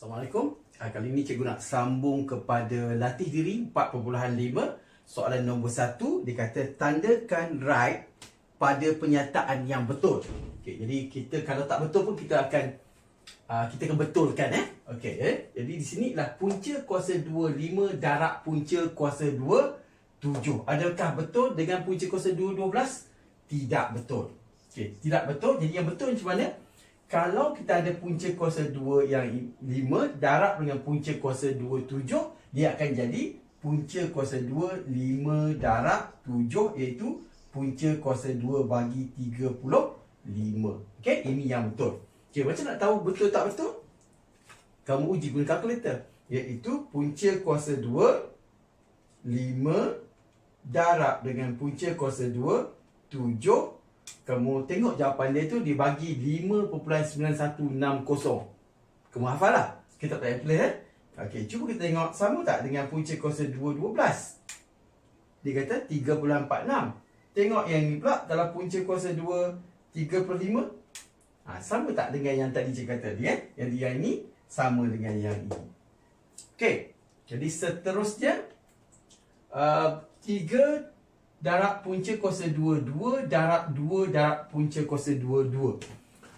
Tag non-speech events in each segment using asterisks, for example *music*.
Assalamualaikum. Ah, Kali ini cikgu nak sambung kepada latih diri 4.5. Soalan nombor 1 dia kata tandakan right pada penyataan yang betul. Okey, jadi kita kalau tak betul pun kita akan uh, kita akan betulkan eh. Okey, eh. Jadi di sini lah punca kuasa 2 5 darab punca kuasa 2 7. Adakah betul dengan punca kuasa 2 12? Tidak betul. Okey, tidak betul. Jadi yang betul macam mana? Kalau kita ada punca kuasa 2 yang 5 darab dengan punca kuasa 2 7, dia akan jadi punca kuasa 2 5 darab 7 iaitu punca kuasa 2 bagi 35. Okey, ini yang betul. Okey, macam nak tahu betul tak betul? Kamu uji guna kalkulator iaitu punca kuasa 2 5 darab dengan punca kuasa 2 7 kamu tengok jawapan dia tu dibagi 5.9160. Kamu hafal lah. Kita tak payah play eh. Okey, cuba kita tengok sama tak dengan punca kuasa 2 12. Dia kata 3.46. Tengok yang ni pula dalam punca kuasa 2 3.5. Ha, sama tak dengan yang tadi cikgu kata tadi eh? Yang ini sama dengan yang ini. Okey. Jadi seterusnya uh, 3 darab punca kuasa 2 2 darab 2 darab punca kuasa 2 2.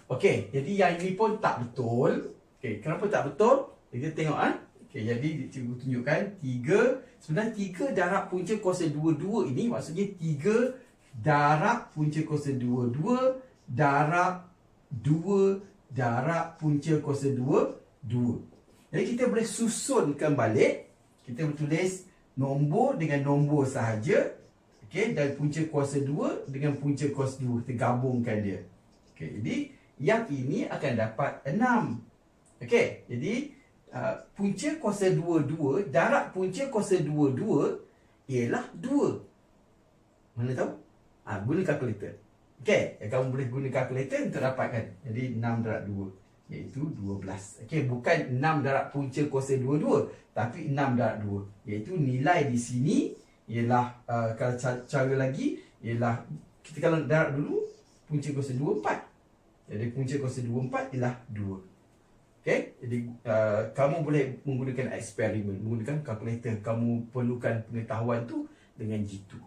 Okey, jadi yang ini pun tak betul. Okey, kenapa tak betul? Kita tengok ah. Okey, jadi cikgu tunjukkan 3 sebenarnya 3 darab punca kuasa 2 2 ini maksudnya 3 darab punca kuasa 2 2 darab 2 darab punca kuasa 2 2. Jadi kita boleh susunkan balik. Kita tulis nombor dengan nombor sahaja Okey, dan punca kuasa 2 dengan punca kuasa 2 kita gabungkan dia. Okey, jadi yang ini akan dapat 6. Okey, jadi uh, punca kuasa 2 2 darab punca kuasa 2 2 ialah 2. Mana tahu? Ah, ha, guna kalkulator. Okey, kamu boleh guna kalkulator untuk dapatkan. Jadi 6 darab 2 iaitu 12. Okey, bukan 6 darab punca kuasa 2 2, tapi 6 darab 2 iaitu nilai di sini ialah uh, kalau cara lagi ialah kita kalau darab dulu punca kuasa 2 4. Jadi punca kuasa 2 4 ialah 2. Okey, jadi uh, kamu boleh menggunakan eksperimen, menggunakan kalkulator. Kamu perlukan pengetahuan tu dengan jitu.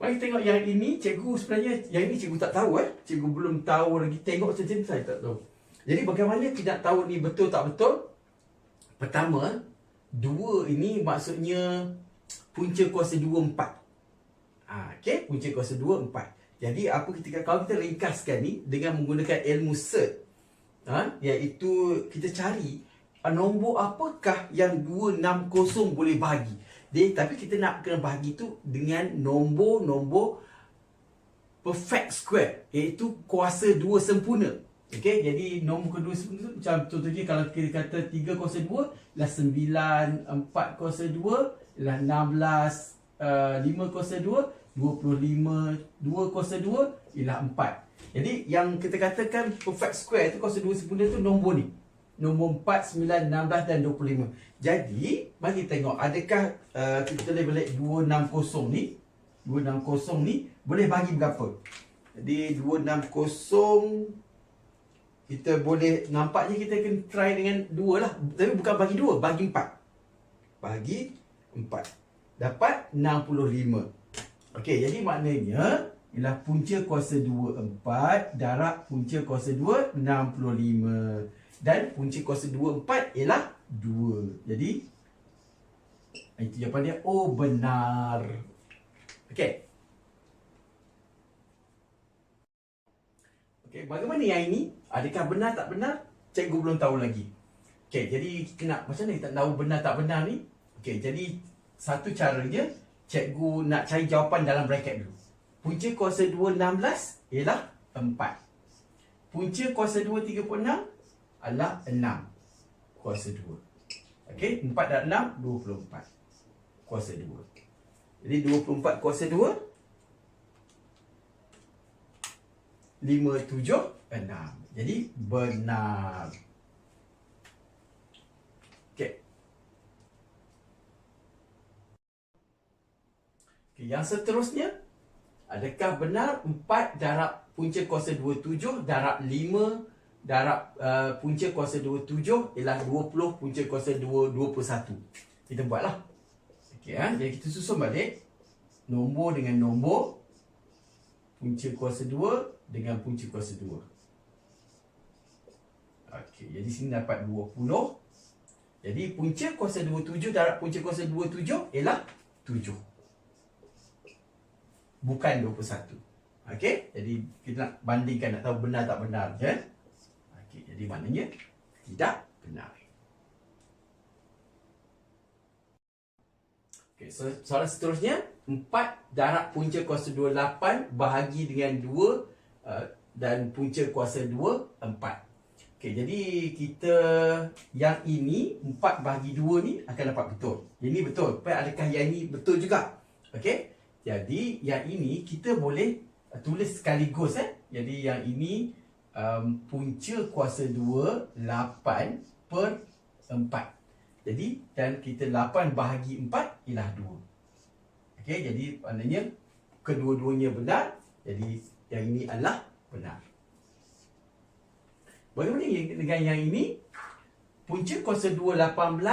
Mari tengok yang ini, cikgu sebenarnya yang ini cikgu tak tahu eh. Cikgu belum tahu lagi tengok saja saya tak tahu. Jadi bagaimana tidak tahu ni betul tak betul? Pertama, dua ini maksudnya punca kuasa 2 4. Ah, okey, punca kuasa 2 4. Jadi apa kita kalau kita ringkaskan ni dengan menggunakan ilmu cert ha, iaitu kita cari ah, nombor apakah yang 260 boleh bagi. Dia, tapi kita nak kena bagi tu dengan nombor-nombor perfect square iaitu kuasa 2 sempurna. Okey, jadi nombor kedua sempurna tu macam contohnya kalau kita kata 3 kuasa 2 ialah 9 4 kuasa 2 ialah 16 uh, 5 kuasa 2 25 2 kuasa 2 ialah 4 jadi yang kita katakan perfect square tu kuasa 2 sempurna tu nombor ni. Nombor 4 9 16 dan 25 jadi mari tengok adakah uh, kita boleh balik 260 ni? 260 ni boleh bagi berapa? Jadi 260 kita boleh nampaknya kita akan try dengan 2 lah. Tapi bukan bagi 2 bagi 4 bagi 4 Dapat 65 Okey, jadi maknanya Ialah punca kuasa 2 4 Darab punca kuasa 2 65 Dan punca kuasa 2 4 ialah 2 Jadi Itu jawapan dia Oh benar Okey Okey, bagaimana yang ini? Adakah benar tak benar? Cikgu belum tahu lagi. Okey, jadi kita nak macam mana kita tahu benar tak benar ni? Okey, jadi satu caranya cikgu nak cari jawapan dalam bracket dulu. Punca kuasa 2 16 ialah 4. Punca kuasa 2 36 adalah 6 kuasa 2. Okey, 4 dan 6 24 kuasa 2. Jadi 24 kuasa 2 5 7 6. Jadi benar. Okay, yang seterusnya Adakah benar 4 darab punca kuasa 27 darab 5 darab uh, punca kuasa 27 ialah 20 punca kuasa 2 21. Kita buatlah. Okey ha? Jadi kita susun balik nombor dengan nombor punca kuasa 2 dengan punca kuasa 2. Okey, jadi sini dapat 20. Jadi punca kuasa 27 darab punca kuasa 27 ialah 7. Bukan 21. Okey, jadi kita nak bandingkan nak tahu benar tak benar je. Okey, jadi maknanya tidak benar. Okey, so soalan seterusnya 4 darab punca kuasa 2 8 bahagi dengan 2 uh, dan punca kuasa 2 4. Okey, jadi kita yang ini 4 bahagi 2 ni akan dapat betul. Yang ni betul. Tapi adakah yang ini betul juga? Okey. Jadi yang ini kita boleh tulis sekaligus eh. Jadi yang ini um, punca kuasa 2 8 per 4. Jadi dan kita 8 bahagi 4 ialah 2. Okey, jadi maknanya kedua-duanya benar. Jadi yang ini adalah benar. Bagaimana dengan yang ini? Punca kuasa 2 18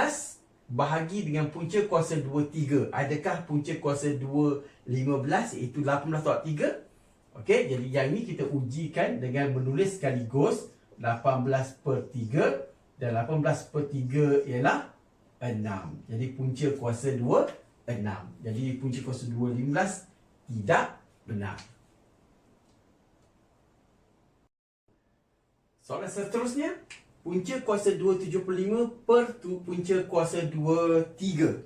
bahagi dengan punca kuasa 2 3. Adakah punca kuasa 2 15 iaitu 18 tolak 3? Okey, jadi yang ini kita ujikan dengan menulis sekaligus 18 per 3 dan 18 per 3 ialah 6. Jadi punca kuasa 2 6. Jadi punca kuasa 2 15 tidak benar. Soalan seterusnya, punca kuasa 275 per tu punca kuasa 23.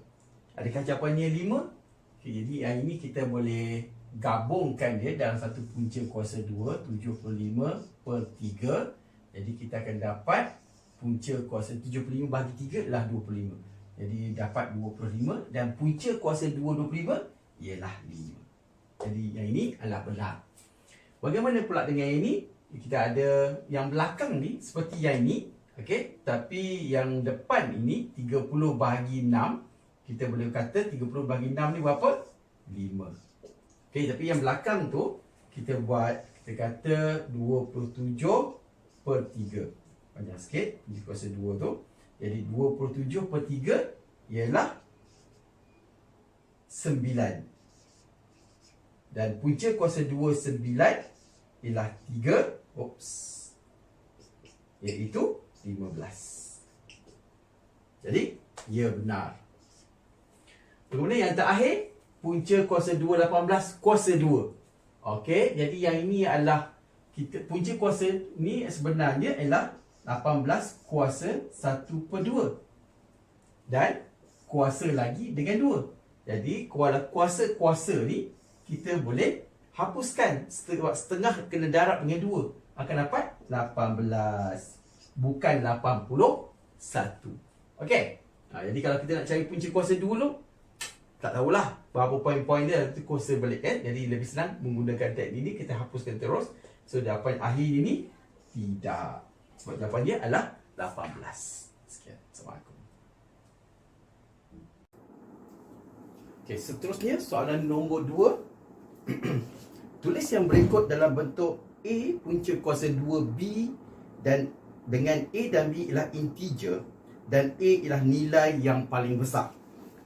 Adakah jawapannya 5? Okay, jadi yang ini kita boleh gabungkan dia dalam satu punca kuasa 2, 75 per 3. Jadi kita akan dapat punca kuasa 75 bagi 3 adalah 25. Jadi dapat 25 dan punca kuasa 2, 25 ialah 5. Jadi yang ini adalah benar. Bagaimana pula dengan yang ini? kita ada yang belakang ni seperti yang ini okey tapi yang depan ini 30 bahagi 6 kita boleh kata 30 bahagi 6 ni berapa 5 okey tapi yang belakang tu kita buat kita kata 27 per 3 panjang sikit di kuasa 2 tu jadi 27 per 3 ialah 9 dan punca kuasa 2 9 ialah 3 Oops. Iaitu 15. Jadi, ia benar. Kemudian yang terakhir, punca kuasa 2 18 kuasa 2. Okey, jadi yang ini adalah kita punca kuasa ni sebenarnya ialah 18 kuasa 1 per 2. Dan kuasa lagi dengan 2. Jadi kuasa-kuasa ni kita boleh hapuskan setengah, setengah kena darab dengan 2 akan dapat 18 bukan 81 okey ha, jadi kalau kita nak cari punca kuasa dulu tak tahulah. Berapa poin-poin dia nanti kuasa balik kan? Jadi lebih senang menggunakan teknik ini kita hapuskan terus. So jawapan akhir ini tidak. Sebab jawapan dia adalah 18 sekian. Assalamualaikum. Okey seterusnya soalan nombor 2 *clears throat* tulis yang berikut dalam bentuk A punca kuasa 2B dan dengan A dan B ialah integer dan A ialah nilai yang paling besar.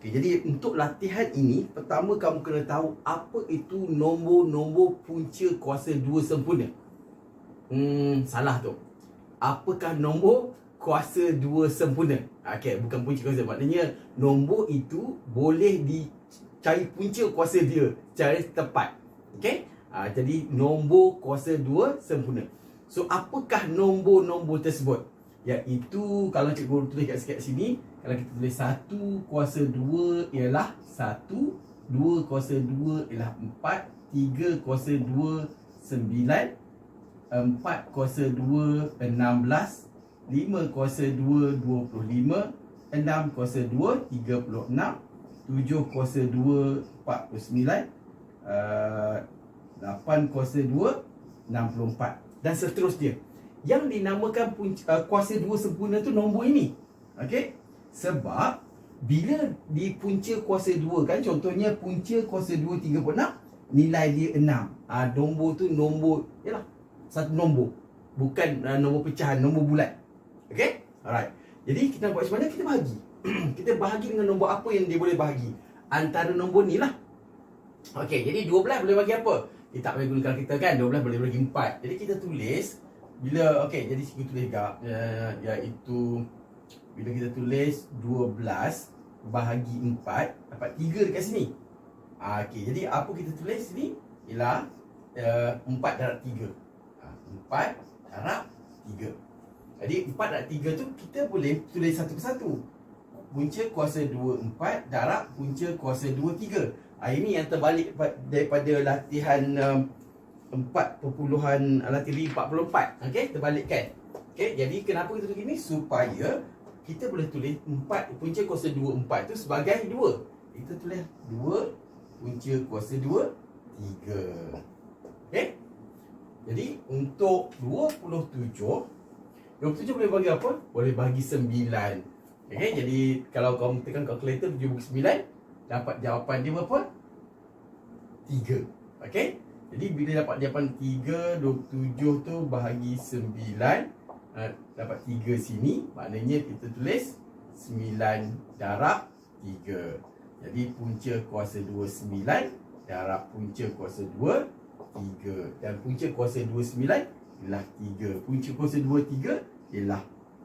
Okay, jadi untuk latihan ini, pertama kamu kena tahu apa itu nombor-nombor punca kuasa 2 sempurna. Hmm, salah tu. Apakah nombor kuasa 2 sempurna? Okey, bukan punca kuasa. Maknanya nombor itu boleh dicari punca kuasa dia secara tepat. Okey? Ha, jadi nombor kuasa 2 sempurna. So apakah nombor-nombor tersebut? Iaitu kalau cikgu tulis kat sini, kalau kita tulis 1 kuasa 2 ialah 1, 2 kuasa 2 ialah 4, 3 kuasa 2 9, 4 kuasa 2 16, 5 kuasa 2 25, 6 kuasa 2 36, 7 kuasa 2 49, uh, 8 kuasa 2 64 dan seterusnya. Yang dinamakan punca, uh, kuasa 2 sempurna tu nombor ini. Okey sebab bila di punca kuasa 2 kan contohnya punca kuasa 2 36 nilai dia 6 ah nombor tu nombor yalah satu nombor Bukan uh, nombor pecahan, nombor bulat. Okay? Alright. Jadi kita buat macam mana? Kita bahagi. *clears throat* kita bahagi dengan nombor apa yang dia boleh bahagi. Antara nombor ni lah. Okay, jadi 12 boleh bagi apa? Kita tak boleh gunakan kita kan? 12 boleh bagi 4. Jadi kita tulis. Bila, okay, jadi kita tulis gak. Uh, iaitu, bila kita tulis 12 bahagi 4, dapat 3 dekat sini. Uh, okay, jadi apa kita tulis sini? Ialah uh, 4 darab 3. Uh, 4 darab 3. Jadi 4 darab 3 tu kita boleh tulis satu persatu. Punca kuasa 2 4 darab punca kuasa 2 3. Ah ini yang terbalik daripada latihan um, 4 perpuluhan latihan 44. Okey, terbalikkan. Okey, jadi kenapa kita begini? Supaya kita boleh tulis 4 punca kuasa 2 4 tu sebagai 2. Kita tulis 2 punca kuasa 2 3. Okey? Jadi untuk 27 27 boleh bagi apa? Boleh bagi 9 Okay, jadi kalau kau tekan kalkulator 7 bagi 9 Dapat jawapan dia berapa? 3 Okay Jadi bila dapat jawapan 3 27 tu bahagi 9 uh, Dapat 3 sini Maknanya kita tulis 9 darab 3 Jadi punca kuasa 2 9 Darab punca kuasa 2 3 Dan punca kuasa 2 9 ialah 3 Punca kuasa 2 3 ialah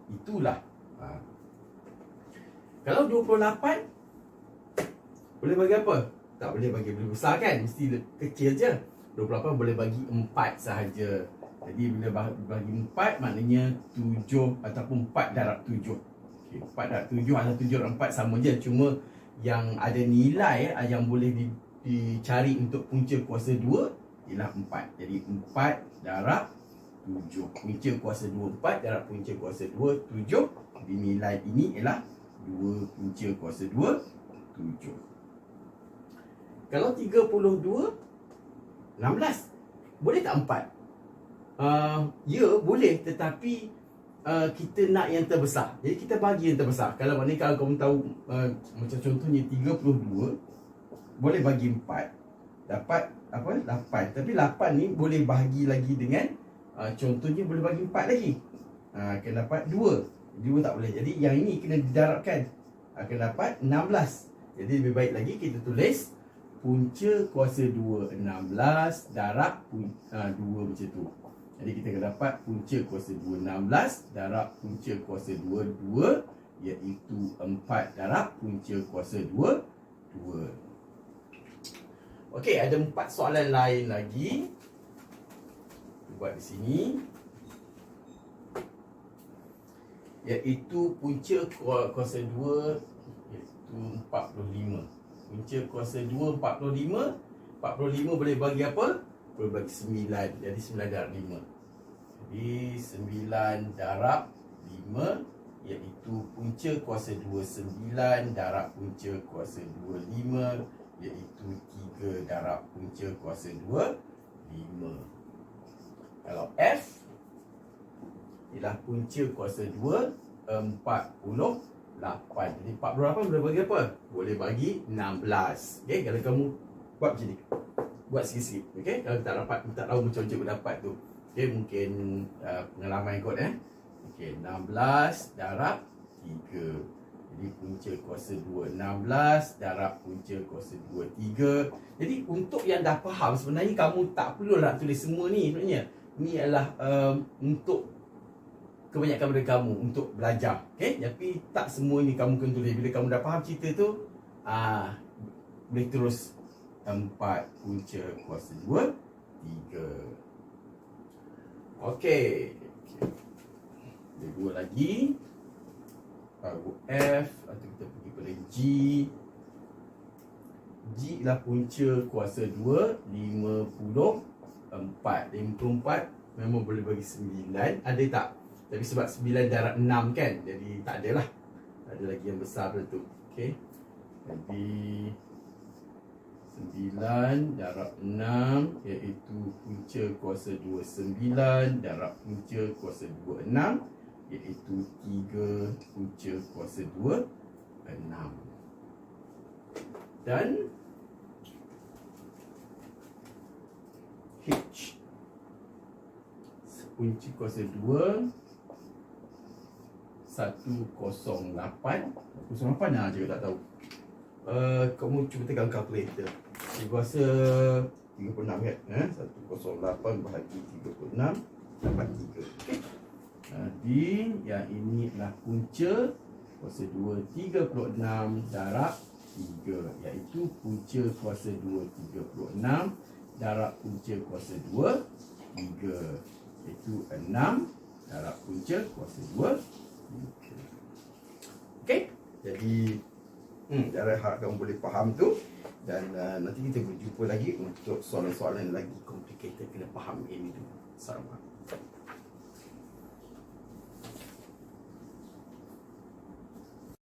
Itulah ha. Kalau 28 Boleh bagi apa? Tak boleh bagi boleh besar kan? Mesti kecil je 28 boleh bagi 4 sahaja Jadi bila bagi 4 Maknanya 7 Ataupun 4 darab 7 okay, 4 darab 7 atau 7 darab 4 sama je. Cuma yang ada nilai eh, Yang boleh di, dicari untuk punca kuasa 2 Ialah 4 Jadi 4 darab 7 Punca kuasa 2 4 darab punca kuasa 2 7 Dinilai ini ialah 2 punca kuasa 2 7 Kalau 32 16 Boleh tak 4? Uh, ya boleh. Tetapi uh, kita nak yang terbesar. Jadi kita bagi yang terbesar. Kalau mana kalau kamu tahu uh, Macam contohnya 32 Boleh bagi 4 Dapat apa? 8 Tapi 8 ni boleh bahagi lagi dengan uh, Contohnya boleh bagi empat lagi. Uh, Akan dapat dua. Dua tak boleh. Jadi yang ini kena didarabkan. Akan dapat enam belas. Jadi lebih baik lagi kita tulis Punca kuasa dua enam belas Darab uh, dua macam tu Jadi kita akan dapat punca kuasa dua enam belas Darab punca kuasa dua dua Iaitu empat darab punca kuasa dua dua. Okey, ada empat soalan lain lagi. Buat di sini. Iaitu punca kuasa 2 iaitu 45 punca kuasa 2 45 45 boleh bagi apa? Boleh bagi 9 jadi 9 darab 5 jadi 9 darab 5 iaitu punca kuasa 2 9 darab punca kuasa 2 5 iaitu 3 darab punca kuasa 2 5 kalau F Ialah punca kuasa 2 48 Jadi 48 boleh bagi apa? Boleh bagi 16 Okay, kalau kamu buat macam ni Buat sikit-sikit Okay, kalau tak dapat Tak tahu macam cikgu dapat tu Okay, mungkin uh, pengalaman kot eh Okay, 16 darab 3 Jadi punca kuasa 2 16 darab punca kuasa 2 3 Jadi untuk yang dah faham Sebenarnya kamu tak perlu lah tulis semua ni sebenarnya ni adalah um, untuk kebanyakan dari kamu untuk belajar. Okay? Tapi tak semua ini kamu kena tulis. Bila kamu dah faham cerita tu, ah boleh terus empat punca kuasa dua, tiga. Okey. Ada dua lagi. Baru F atau kita pergi pada G. G ialah punca kuasa dua, lima puluh, 4 54 memang boleh bagi 9 Ada tak? Tapi sebab 9 darab 6 kan Jadi tak ada lah Ada lagi yang besar pada tu Okay Jadi 9 darab 6 Iaitu punca kuasa 2 9 Darab punca kuasa 2 6 Iaitu 3 punca kuasa 2 6 Dan H kunci kuasa 2 108 108 lah je tak tahu. Uh, Kamu cuba tekan kalkulator Cikgu rasa 36 kan eh? 108 bahagi 36 Dapat 3 okay. Jadi yang ini adalah punca. Kuasa 2 36 darab 3 Iaitu punca kuasa 2 36 Darab punca kuasa 2 3 Iaitu 6 Darab punca kuasa 2 Okay Jadi hmm, harap kamu boleh faham tu. Dan uh, nanti kita berjumpa lagi Untuk soalan-soalan lagi complicated Kena faham ini tu Assalamualaikum